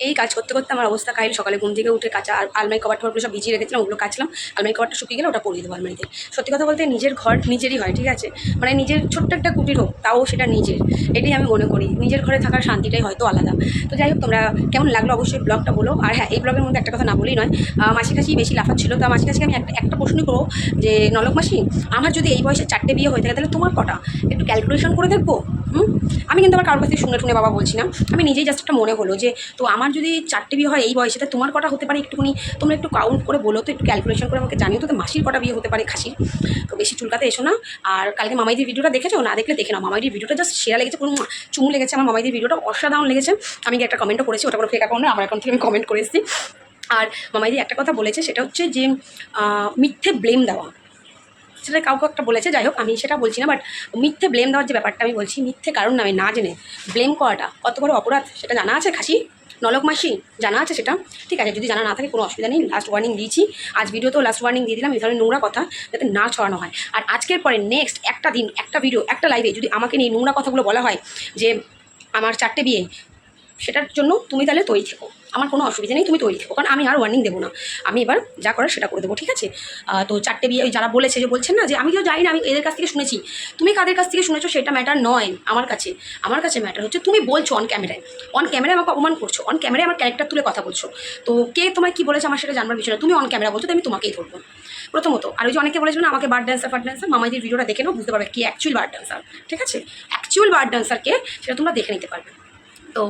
এই কাজ করতে করতে আমার অবস্থা কাহিল। সকালে ঘুম থেকে উঠে কাঁচা আর আলমারি কভার টভারগুলো সব ভিজিয়ে রেখেছিলাম ওগুলো কাচলাম। আলমারি কভারটা শুকিয়ে গেলে ওটা পরিয়ে দেবো আলমারিতে। সত্যি কথা বলতে নিজের ঘর নিজেরই হয় ঠিক আছে? মানে নিজের ছোট্ট একটা কুটির হোক তাও সেটা নিজের। এটাই আমি মনে করি। নিজের ঘরে থাকার শান্তিটাই হয়তো আলাদা। তো যাই হোক তোমরা কেমন লাগল অবশ্যই ব্লগটা বলো। আর হ্যাঁ এই ব্লগের মধ্যে একটা কথা না বলেই নয় আহ, মাসি কাছেই বেশি লাফা ছিল। তো মাসি কাছে আমি একটা একটা প্রশ্নই করব যে নলক মাসি আমার যদি এই বয়সে চারটে বিয়ে হয়ে থাকে তাহলে তোমার কটা? একটু ক্যালকুলেশন করে দেখব? হুম? আমি কিন্তু আমার কারোর কাছ শুনে টুনে বাবা বলছি না। আমি নিজেই জাস্ট একটা মনে হলো যে, তো আমার যদি চারটে বিয়ে হয় এই বয়সে তোমার কটা হতে পারে একটুখানি? তোমরা একটু কাউন্ট করে বলো তো, একটু ক্যালকুলেশন করে আমাকে জানিও তো মাসির কটা বিয়ে হতে পারে খাসির। তো বেশি চুলকাতে এসো না। আর কালকে মামাইদির ভিডিওটা দেখেছ? না দেখলে দেখে নাও। মামাইদির ভিডিওটা জাস্ট সেরা লেগেছে, কোনো চুমু লেগেছে আমার মামাইদির ভিডিওটা, অসাধারণ লেগেছে। আমি একটা কমেন্টও করেছি, ওটা কোনো ফেক অ্যাকাউন্ট আমার অ্যাকাউন্ট থেকে আমি কমেন্ট করে এসেছি। আর মামাইদি একটা কথা বলেছে, সেটা হচ্ছে যে মিথ্যে ব্লেম দেওয়া। সেটা কাউকে একটা বলেছে, যাই হোক, আমি সেটা বলছি না বাট মিথ্যে ব্লেম দেওয়ার যে ব্যাপারটা আমি বলছি, মিথ্যে কারণ না আমি না জেনে ব্লেম করাটা কত বড় অপরাধ, সেটা জানা আছে খাসি? নলক মাসি, জানা আছে সেটা? ঠিক আছে, যদি জানা না থাকে কোনো অসুবিধা নেই লাস্ট ওয়ার্নিং দিয়েছি। আজ ভিডিওতেও লাস্ট ওয়ার্নিং দিয়ে দিলাম, এই ধরনের নোংরা কথা যাতে না ছড়ানো হয়। আর আজকের পরে নেক্সট একটা দিন, একটা ভিডিও একটা লাইভে যদি আমাকে নিয়ে নোংরা কথাগুলো বলা হয় যে, আমার চারটে বিয়ে সেটার জন্য তুমি তাহলে তৈরি থেকো। আমার কোনো অসুবিধা নেই, তুমি তৈরি থেকো। কারণ আমি আর ওয়ার্নিং দেবো না। আমি এবার যা করার সেটা করে দেবো, ঠিক আছে? তো চারটে বিয়ে যারা বলেছে যে, বলছেন না যে, আমি কেউ জানি না, আমি এদের কাছ থেকে শুনেছি। তুমি কাদের কাছ থেকে শুনেছো সেটা ম্যাটার নয় আমার কাছে। আমার কাছে ম্যাটার হচ্ছে তুমি বলছো অন ক্যামেরায় অন ক্যামেরায় আমাকে অপমান করছ। অন ক্যামেরায় আমার ক্যারেক্টার তুলে কথা বলছো। তো কে তোমায় কী বলেছে আমার সেটা জানবার বিষয় না। তুমি অন ক্যামেরা বলছো আমি তোমাকেই ধরবো। প্রথমত, আর ওই যে অনেকে বলেছিল আমাকে বার ড্যান্সার ফার ড্যান্সার মামাইদের ভিডিওটা দেখে নাও, বুঝতে পারবে কি অ্যাকচুয়াল বার ড্যান্সার ঠিক আছে? অ্যাকচুয়াল বার ড্যান্সারকে সেটা তোমরা দেখে নিতে পারবে। তো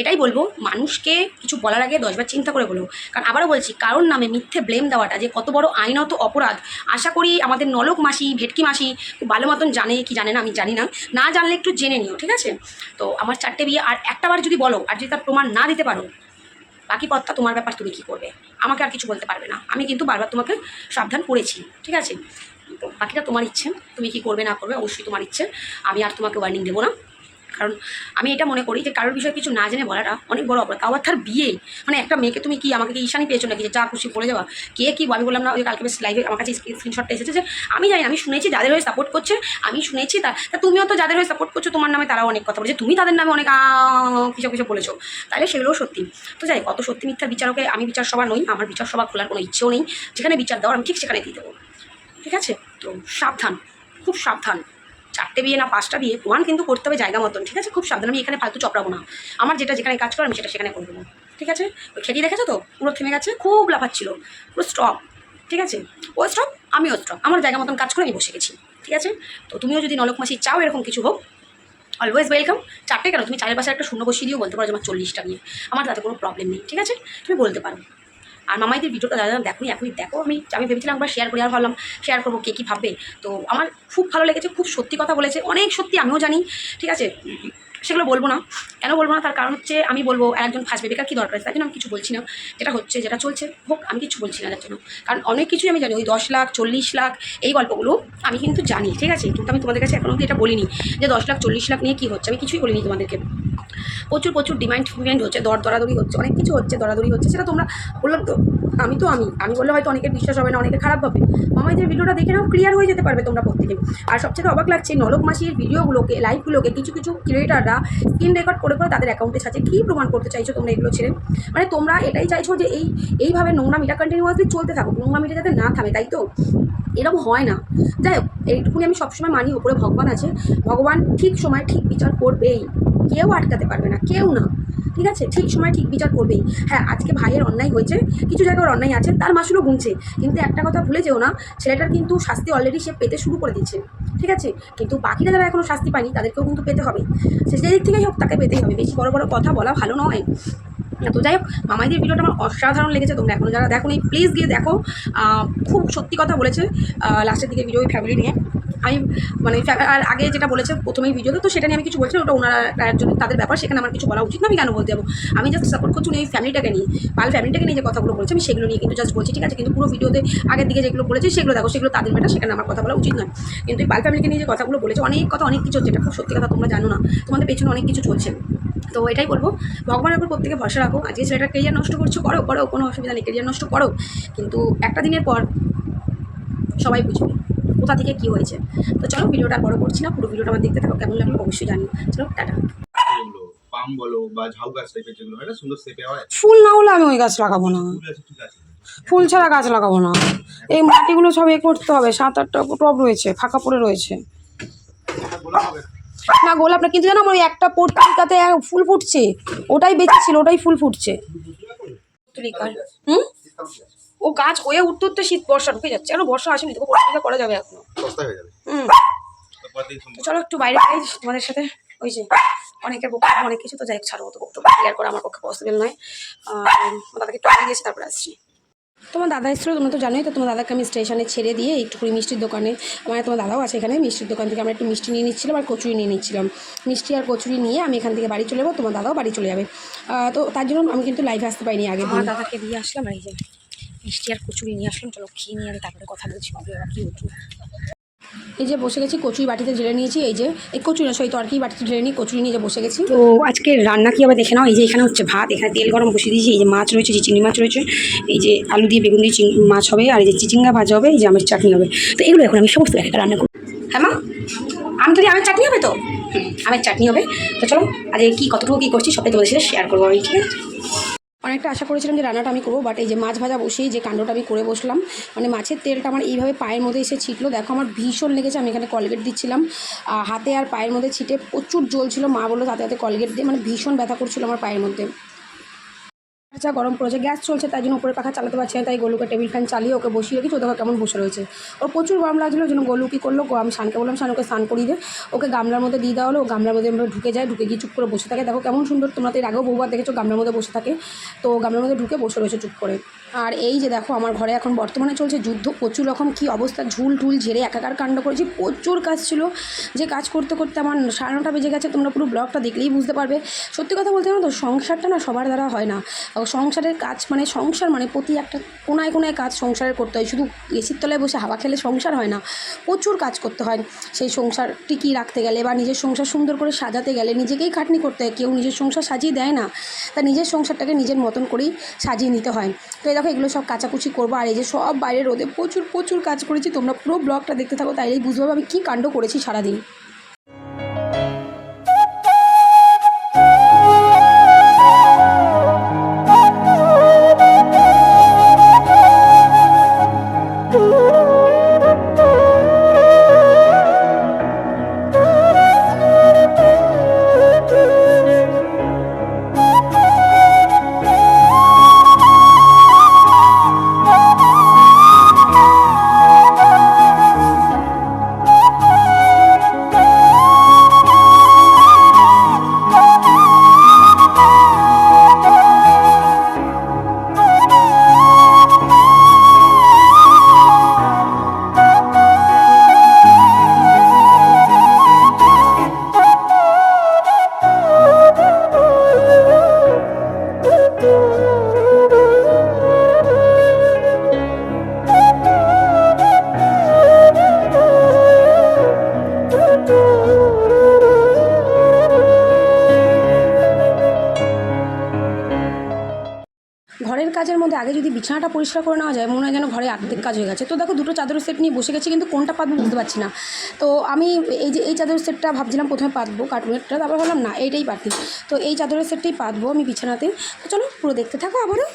এটাই বলব, মানুষকে কিছু বলার আগে দশবার চিন্তা করে বলব কারণ আবারও বলছি, কারোর নামে মিথ্যে ব্লেম দেওয়াটা যে কত বড় আইনত অপরাধ, আশা করি আমাদের নলক মাসি, ভেটকি মাসি খুব ভালো মতন জানে কি জানে না, আমি জানি না। না জানলে একটু জেনে নিও, ঠিক আছে? তো আমার চারটে বিয়ে, আর একটাবার যদি বলো, আর যদি তার প্রমাণ না দিতে পারো, বাকি পথটা তোমার ব্যাপার, তুমি কী করবে? আমাকে আর কিছু বলতে পারবে না। আমি কিন্তু বারবার তোমাকে সাবধান করেছি, ঠিক আছে? বাকিটা তোমার ইচ্ছে, তুমি কি করবে, না করবে, অবশ্যই তোমার ইচ্ছে। আমি আর তোমাকে ওয়ার্নিং দেবো না। কারণ আমি এটা মনে করি যে কারোর বিষয়ে কিছু না জেনে বলাটা অনেক বড় অপরাধ। আবার তার বিয়ে। মানে একটা মেয়েকে তুমি কি আমাকে ঈশানি পেয়েছ নাকি যে যা খুশি বলে যাওয়া? কে কি আমি বললাম না, ওই কালকে বেশ লাইভে আমার কাছে স্ক্রিনশটটা এসেছে যে আমি জানি আমি শুনেছি যাদের হয়ে সাপোর্ট করছে, আমি শুনেছি তা তুমিও তো যাদের হয়ে সাপোর্ট করছ, তোমার নামে তারাও অনেক কথা বলছে তুমি তাদের নামে অনেক কিছু কিছু বলেছ, তাহলে সেগুলোও সত্যি। তো যাই কত সত্যি মিথ্যার বিচারকে আমি বিচার সভা নই, আমার বিচার সভা খোলার কোনো ইচ্ছেও নেই। যেখানে বিচার দেওয়ার আমি ঠিক সেখানে দিয়ে দেবো। ঠিক আছে? তো সাবধান, খুব সাবধান। চারটে বিয়ে না পাঁচটা বিয়ে, প্রমাণ কিন্তু করতে হবে জায়গা মতন, ঠিক আছে? খুব সাবধান আমি এখানে ফালতু চপড়াবো না। আমার যেটা যেখানে কাজ করো, আমি সেটা সেখানে করে দেবো, ঠিক আছে? ওই খেটি দেখেছ তো? পুরো থেমে গেছে, খুব লাফাচ্ছিল, পুরো স্টপ ঠিক আছে? ও স্টপ আমিও স্টপ আমার জায়গা মতন কাজ করে আমি বসে গেছি, ঠিক আছে? তো তুমিও যদি নলক মাসি চাও, এরকম কিছু হোক অলওয়েজ ওয়েলকাম চারটে কেন? তুমি চারের পাশে একটা শূন্য বসিয়ে দিয়েও বলতে পারো যে আমার চল্লিশটা নিয়ে আমার তাতে কোনো প্রবলেম নেই, ঠিক আছে? তুমি বলতে পারো। আর মামাইদের ভিডিওটা দাদা দেখো এখনই দেখো। আমি আমি ভেবেছিলাম একবার শেয়ার করি, আর ভাবলাম শেয়ার করব, কে কী ভাববে? তো আমার খুব ভালো লেগেছে, খুব সত্যি কথা বলেছে। অনেক সত্যি আমিও জানি, ঠিক আছে? সেগুলো বলব না। কেন বলব না? তার কারণ হচ্ছে আমি বলব একজন ফার্স্ট বেবিকার কী দরকার? তাই জন্য আমি কিছু বলছি না। যেটা হচ্ছে, যেটা চলছে, হোক, আমি কিছু বলছি না যার জন্য। কারণ অনেক কিছুই আমি জানি, ওই দশ লাখ, চল্লিশ লাখ, এই গল্পগুলো আমি কিন্তু জানি, ঠিক আছে? কিন্তু আমি তোমাদের কাছে এখনও অব্দি এটা বলিনি যে দশ লাখ, চল্লিশ লাখ নিয়ে কী হচ্ছে? আমি কিছুই বলিনি তোমাদেরকে। প্রচুর প্রচুর ডিমান্ড ফিমান্ড হচ্ছে, দর দরাদরি হচ্ছে, অনেক কিছু হচ্ছে, দরাদরি হচ্ছে, সেটা তোমরা বললাম তো, আমি তো আমি আমি বললে হয়তো অনেকের বিশ্বাস হবে না, অনেকে খারাপ হবে মামাইদের ভিডিওটা দেখে নাও ক্লিয়ার হয়ে যেতে পারবে তোমরা প্রত্যেকে। আর সবচেয়ে অবাক লাগছে, নলক মাসির ভিডিওগুলোকে লাইভগুলোকে কিছু কিছু ক্রিয়েটাররা স্ক্রিন রেকর্ড করে করে তাদের অ্যাকাউন্টে ছাড়ছে কী প্রমাণ করতে চাইছো তোমরা এগুলো ছেড়ে? মানে তোমরা এটাই চাইছো যে এই, এইভাবে নোংরামিটা কন্টিনিউয়াসলি চলতে থাকুক, নোংরামিটা যাতে না থামে, তাই তো? এরকম হয় না। যাই হোক, এইটুকুনি আমি সবসময় মানি, উপরে ভগবান আছে। ভগবান ঠিক সময় ঠিক বিচার করবেই। কেউ আটকাতে পারবে না, কেউ না। ঠিক আছে? ঠিক সময় ঠিক বিচার করবেই। হ্যাঁ আজকে ভাইয়ের অন্যায় হয়েছে, কিছু জায়গায় অন্যায় আছে, তার মাসুলও গুনছে। কিন্তু একটা কথা ভুলে যেও না, ছেলেটার কিন্তু শাস্তি অলরেডি সে পেতে শুরু করে দিচ্ছে ঠিক আছে? কিন্তু বাকিরা যারা এখনও শাস্তি পায়নি, তাদেরকেও কিন্তু পেতে হবে। সে যে দিক থেকেই হোক, তাকে পেতেই হবে। বেশি বড় বড় কথা বলা ভালো নয়। তো যাই হোক, মামাইদের ভিডিওটা আমার অসাধারণ লেগেছে। তোমরা এখনও যারা দেখো প্লিজ গিয়ে দেখো। খুব সত্যি কথা বলেছে। লাস্টের দিকে ভিডিও ফ্যামিলি নিয়ে। আমি মানে আর আগে যেটা বলেছে প্রথমেই ভিডিওতে তো সেটা নিয়ে আমি কিছু বলছি ওটা ওনারা, একজন তাদের ব্যাপার, সেখানে আমার কিছু বলা উচিত না, আমি কেন বলতে যাব? আমি জাস্ট সাপোর্ট করছি এই ফ্যামিলিটাকে নিয়ে। পাল ফ্যামিলিটাকে নিয়ে যে কথাগুলো বলেছে, আমি সেগুলো নিয়ে কিন্তু জাস্ট বলছি, ঠিক আছে? কিন্তু পুরো ভিডিওতে আগের দিকে যেগুলো বলেছে, সেগুলো দেখো, সেগুলো তাদের ব্যাপার সেখানে আমার কথা বলা উচিত নয়। কিন্তু এই পাল ফ্যামিলিকে নিয়ে যে কথাগুলো বলেছে, অনেক কথা, অনেক কিছু হচ্ছে, এটা খুব সত্যি কথা, তোমরা জানো না। তোমাদের পেছনে অনেক কিছু চলছে। তো এটাই বলব, ভগবানের উপর প্রত্যেকে ভরসা রাখো আজকে ছেলেটার কেরিয়ার নষ্ট করছ, করো করো, কোনো অসুবিধা নেই কেরিয়ার নষ্ট করো। কিন্তু একটা দিনের পর সবাই বুঝবে। কোথা থেকে কী হয়েছে। তো চলো ভিডিওটা বড় করছি না পুরো ভিডিওটা আমার দেখতে থাকো কেমন লাগল অবশ্যই জানি চলো টাটা। এগুলো পা আম বলো বা ঝাউ গাছ টাইপের যেগুলো হয় না সুন্দর সেপে হয়? ফুল না হলে আমি ওই গাছ লাগাবো না। ফুল ছাড়া গাছ লাগাবো না। এই মাটিগুলো সব এ করতে হবে সাত আটটা টব রয়েছে ফাঁকা পড়ে রয়েছে। এটা বলা হবে না। গোলাপ না কিন্তু জানো আমার ওই একটা পর্তিকাতে ফুল ফুটছে ওটাই বেঁচেছিল ওটাই ফুল ফুটছে। হুম? ও গাছ হয়ে উঠতে উঠতে শীত বর্ষা ঢুকে যাচ্ছে। এখন বর্ষা আসেনি? তোকে পড়াশোনা করা যাবে এখনও। হয়ে হুম। চলো একটু বাইরে যাই তোমাদের সাথে। ওই যে অনেকের বক্তব্য অনেক কিছু তো যাই ছাড়ো তো বক্তব্য ক্লিয়ার করা আমার পক্ষে পসিবল নয়। দাদাকে একটু আগে গেছি তারপরে আসছি। তোমার দাদা এসেছিল তোমরা তো জানোই তো তোমার দাদাকে আমি স্টেশনে ছেড়ে দিয়ে একটুখানি মিষ্টির দোকানে মানে তোমার দাদাও আছে এখানে মিষ্টির দোকান থেকে আমরা একটু মিষ্টি নিয়ে নিচ্ছিলাম আর কচুরি নিয়ে নিচ্ছিলাম। মিষ্টি আর কচুরি নিয়ে আমি এখান থেকে বাড়ি চলে যাব তোমার দাদাও বাড়ি চলে যাবে। তো তার জন্য আমি কিন্তু লাইভে আসতে পারিনি আগে দাদাকে দিয়ে আসলাম এই যে। মিষ্টি আর কচুরি নিয়ে আসলাম, চলো খেয়ে নিয়ে তারপরে কথা বলছি কী হতো এই যে বসে গেছি, কচুরি বাটিতে ঢেলে নিয়েছি, এই যে, এই কচুরি না সই তরকি বাটিতে ঢেলে নিয়ে কচুরি নিয়ে বসে গেছি। তো আজকে রান্না কি হবে দেখে নাও, এই যে এখানে হচ্ছে ভাত, এখানে তেল গরম বসিয়ে দিয়েছি, এই যে মাছ রয়েছে, যে চিংড়ি মাছ রয়েছে, এই যে আলু দিয়ে বেগুন দিয়ে মাছ হবে, আর এই যে চিচিঙ্গা ভাজা হবে, এই যে আমের চাটনি হবে। তো এগুলো এখন আমি সমস্ত একটা রান্না করব। হ্যাঁ মা, আম তো আমের চাটনি হবে তো? আমের চাটনি হবে। তো চলো, আজকে কী কতটুকু কী করছি, সবটাই তোমাদের সাথে শেয়ার করব আমি, ঠিক আছে? অনেকটা আশা করেছিলাম যে রান্নাটা আমি করব বাট এই যে মাছ ভাজা বসেই যে কাণ্ডটা আমি করে বসলাম মানে মাছের তেলটা আমার এইভাবে পায়ের মধ্যে এসে ছিটলো। দেখো আমার ভীষণ লেগেছে, আমি এখানে কলগেট দিচ্ছিলাম। হাতে আর পায়ের মধ্যে ছিটে প্রচুর জল ছিল, মা বলল তাতে হাতে কলগেট দিয়ে মানে ভীষণ ব্যথা করছিল আমার পায়ের মধ্যে। আচ্ছা গরম পড়েছে, গ্যাস চলছে, তাই জন্য উপরে পাখা চালাতে পারছি না, তাই গোলুকে টেবিল ফ্যান চালিয়ে ওকে বসিয়ে রেখেছি দেখো কেমন বসে রয়েছে। ওর প্রচুর গরম লাগছিল জন্য গোলু কী করল আমি শানকে বললাম সান ওকে স্নান করিয়ে দে। ওকে গামলার মধ্যে দিয়ে দেওয়া হলো গামলার মধ্যে ঢুকে যায়, ঢুকে গিয়ে চুপ করে বসে থাকে। দেখো কেমন সুন্দর, তোমরা তো এর আগেও বহুবার দেখেছ, গামলার মধ্যে বসে থাকে। তো গামলার মধ্যে ঢুকে বসে রয়েছে চুপ করে। আর এই যে দেখো, আমার ঘরে এখন বর্তমানে চলছে যুদ্ধ। প্রচুর রকম কী অবস্থা, ঝুল টুল ঝেড়ে একাকার কাণ্ড করেছি। প্রচুর কাজ ছিল। যে কাজ করতে করতে আমার সাড়ে নটা বেজে গেছে, তোমরা পুরো ব্লগটা দেখলেই বুঝতে পারবে। সত্যি কথা বলতে জানো তো, সংসারটা না সবার দ্বারা হয় না। সংসারের কাজ মানে সংসার মানে প্রতি একটা কোনায় কোনায় কাজ সংসারের করতে হয়। শুধু এসির তলায় বসে হাওয়া খেলে সংসার হয় না, প্রচুর কাজ করতে হয়। সেই সংসার টিকিয়ে রাখতে গেলে বা নিজের সংসার সুন্দর করে সাজাতে গেলে নিজেকেই খাটনি করতে হয়। কেউ নিজের সংসার সাজিয়ে দেয় না, তা নিজের সংসারটাকে নিজের মতন করেই সাজিয়ে নিতে হয়। তো দেখো, এগুলো সব কাচাকুচি করব। আর এই যে সব বাইরে রোদে প্রচুর প্রচুর কাজ করেছি। তোমরা পুরো ব্লগটা দেখতে থাকো, তাইলেই বুঝব আমি কী কাণ্ড করেছি সারাদিন। ঘরের কাজের মধ্যে আগে যদি বিছানাটা পরিষ্কার করে নেওয়া যায়, মনে হয় যেন ঘরে আর্ধেক কাজ হয়ে গেছে। তো দেখো, দুটো চাদর সেট নিয়ে বসে গেছি, কিন্তু কোনটা পাতবো বুঝতে পারছি না। তো আমি এই যে, এই চাদর সেটটা ভাবছিলাম প্রথমে পাতবো, কার্টুনেরটা, তারপর ভাবলাম, না, এইটাই পাতি। তো এই চাদরের সেটটাই পাতবো আমি বিছানাতে। তো চলো, পুরো দেখতে থাকো আবারও।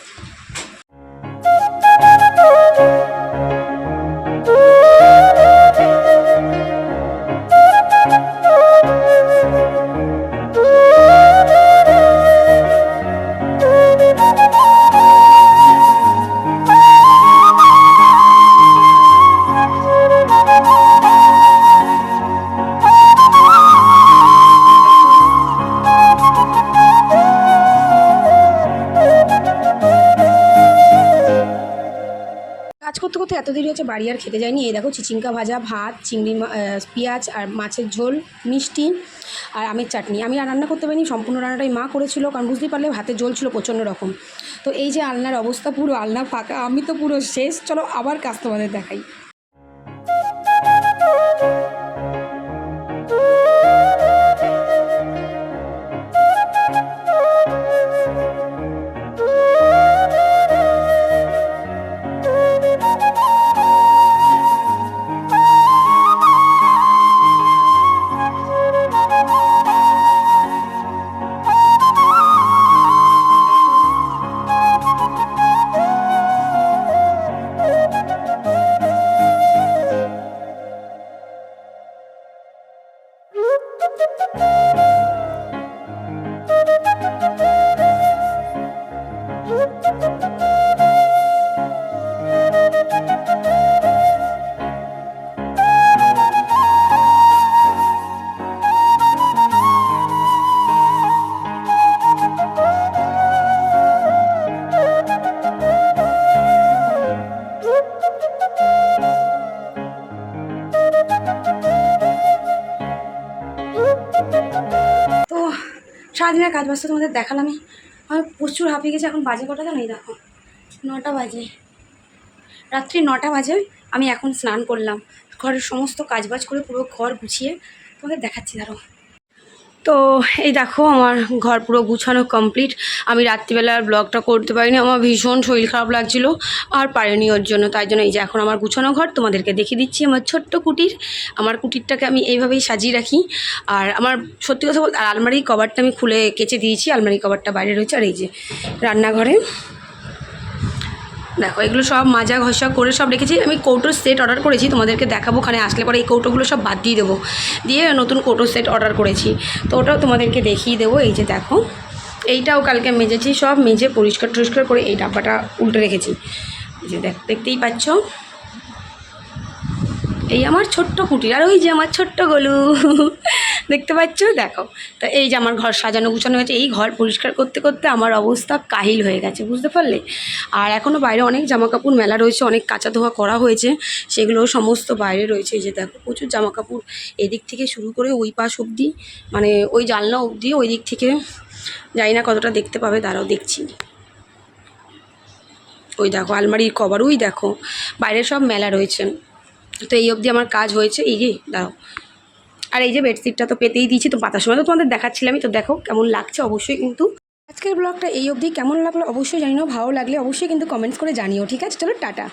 করতে করতে এত দেরি হচ্ছে, বাড়ি আর খেতে যায়নি এই দেখো চিচিঙ্কা ভাজা, ভাত, চিংড়ি পেঁয়াজ আর মাছের ঝোল, মিষ্টি আর আমের চাটনি। আমি আর রান্না করতে পারিনি, সম্পূর্ণ রান্নাটাই মা করেছিল, কারণ বুঝতেই পারলে ভাতের ঝোল ছিল প্রচণ্ড রকম। তো এই যে আলনার অবস্থা, পুরো আলনা ফাঁকা, আমি তো পুরো শেষ। চলো আবার কাজ তোমাদের দেখাই। সারাদিনের কাজ বাজ তো তোমাদের দেখালামই। আমি প্রচুর হাঁপিয়ে গেছে, এখন বাজে কটা জানি দেখো। নটা বাজে। রাত্রি নটা বাজে, আমি এখন স্নান করলাম। ঘরের সমস্ত কাজবাজ করে পুরো ঘর গুছিয়ে তোমাদের দেখাচ্ছি দাঁড়ো তো এই দেখো আমার ঘর পুরো গুছানো কমপ্লিট আমি রাত্রিবেলার ব্লগটা করতে পারিনি। আমার ভীষণ শরীর খারাপ লাগছিল আর পারিনি ওর জন্য। তাই জন্য এই যে এখন আমার গুছানো ঘর, তোমাদেরকে দেখিয়ে দিচ্ছি আমার ছোট্ট কুটির। আমার কুটিরটাকে আমি এইভাবেই সাজিয়ে রাখি। আর আমার সত্যি কথা বলতে, আর আলমারি কভারটা আমি খুলে কেচে দিয়েছি। আলমারি কভারটা বাইরে রয়েছে। আর এই যে রান্নাঘরে। দেখো, এগুলো সব মাজা ঘষা করে সব রেখেছি। আমি কৌটোর সেট অর্ডার করেছি, তোমাদেরকে দেখাবো ওখানে আসলে পরে এই কৌটোগুলো সব বাদ দিয়ে দেবো। দিয়ে নতুন কৌটোর সেট অর্ডার করেছি। তো ওটাও তোমাদেরকে দেখিয়ে দেবো, এই যে দেখো। এইটাও কালকে মেজেছি, সব মেজে পরিষ্কার টরিষ্কার করে এই ডাব্বাটা উল্টে রেখেছি। এই যে দেখ, দেখতেই পাচ্ছ? এই আমার ছোট্ট কুটির, আর ওই যে আমার ছোট্ট গলু। দেখতে পাচ্ছ? দেখো। তা এই যে আমার ঘর সাজানো গুছানো হয়েছে, এই ঘর পরিষ্কার করতে করতে আমার অবস্থা কাহিল হয়ে গেছে, বুঝতে পারলে? আর এখনও বাইরে অনেক জামা কাপড় মেলা রয়েছে, অনেক কাঁচা ধোয়া করা হয়েছে, সেগুলো সমস্ত বাইরে রয়েছে, এই যে দেখো, প্রচুর জামা কাপড় এদিক থেকে শুরু করে ওই পাশ অবধি মানে ওই জানলা অবধি, ওই দিক থেকে, জানি না কতটা দেখতে পাবে তারাও দেখছি। ওই দেখো, আলমারির কভার, ওই দেখো, বাইরে সব মেলা রয়েছে। তো এই অবধি আমার কাজ হয়েছে, এই যে, দাঁড়াও। আর এই যে বেডশিটটা তো পেতেই দিয়েছি, তো পাতার সময় তো তোমাদের দেখাচ্ছিলামই তো দেখো কেমন লাগছে অবশ্যই কিন্তু। আজকের ব্লগটা এই অবধি। কেমন লাগল অবশ্যই জানিও, ভালো লাগলে অবশ্যই কিন্তু কমেন্টস করে জানিও, ঠিক আছে? চলো, টাটা।